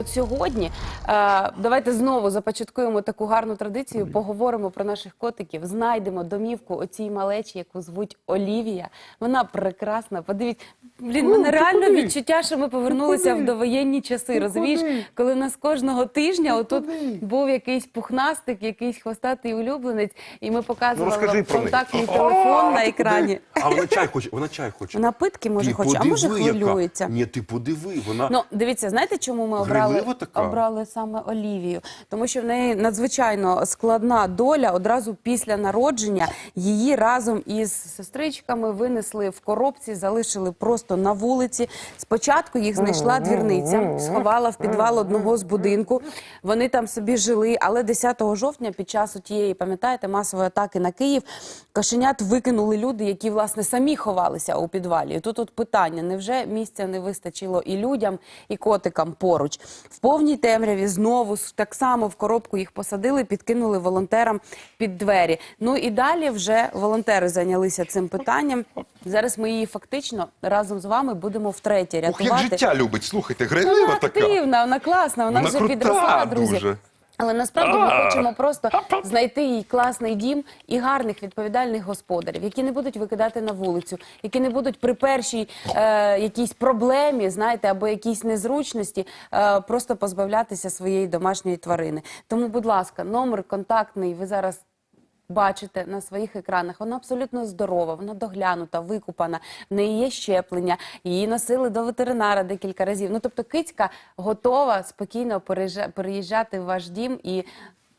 От сьогодні е, давайте знову започаткуємо таку гарну традицію. Поговоримо про наших котиків. Знайдемо домівку оцій малечі, яку звуть Олівія. Вона прекрасна. Подивіться, блін, мене реально відчуття, що ми повернулися в довоєнні часи. Розумієш, коли в нас кожного тижня отут був якийсь пухнастик, якийсь хвостатий улюбленець, і ми Ну показували вам контактний телефон на екрані. А вона чай хоче, вона чай хоче. Вона питки може Ти хоче, а може подиви, яка. хвилюється. Ні, ти подиви, вона Ну, дивіться, знаєте, чому ми обрали, Грайлива така? обрали саме Олівію? Тому що в неї надзвичайно складна доля. Одразу після народження її разом із сестричками винесли в коробці, залишили просто на вулиці. Спочатку їх знайшла двірниця, сховала в підвал одного з будинку. Вони там собі жили, але 10 жовтня під час тієї, пам'ятаєте, масової атаки на Київ кошенят викинули люди, які власне самі ховалися у підвалі. І тут от питання: невже місця не вистачило і людям, і котикам поруч? В повній темряві знову так само в коробку їх посадили, підкинули волонтерам під двері. Ну і далі вже волонтери зайнялися цим питанням. Зараз ми її фактично разом з вами будемо втретє Ох, рятувати. як життя любить, слухайте, Вона грайлива така. активна, вона класна, вона, Вона вже крута підросла, друзі. дуже. Але насправді ми хочемо просто знайти їй класний дім і гарних відповідальних господарів, які не будуть викидати на вулицю, які не будуть при першій е, якійсь проблемі, знаєте, або якійсь незручності е, просто позбавлятися своєї домашньої тварини. Тому, будь ласка, номер контактний ви зараз. Бачите на своїх екранах, вона абсолютно здорова, вона доглянута, викупана, в неї є щеплення, її носили до ветеринара декілька разів. Ну тобто кицька готова спокійно переїжджати в ваш дім і.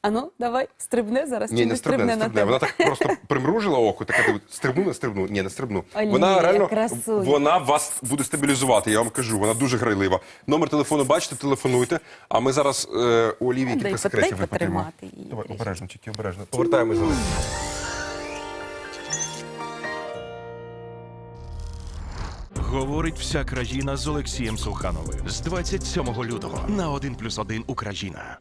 Ану, давай, стрибне зараз. Ні, чи не стрибне, не стрибне. Вона так просто примружила око, така дивить, стрибну, не стрибну. Ні, не стрибну. Олія, вона реально красуня. вона вас буде стабілізувати, я вам кажу, вона дуже грайлива. Номер телефону бачите, телефонуйте. А ми зараз е, у Олівії кілька секретів її Давай, обережно, тільки обережно. Повертаємось за Говорить вся країна з Олексієм Сухановим з 27 лютого на 1+,1 Україна.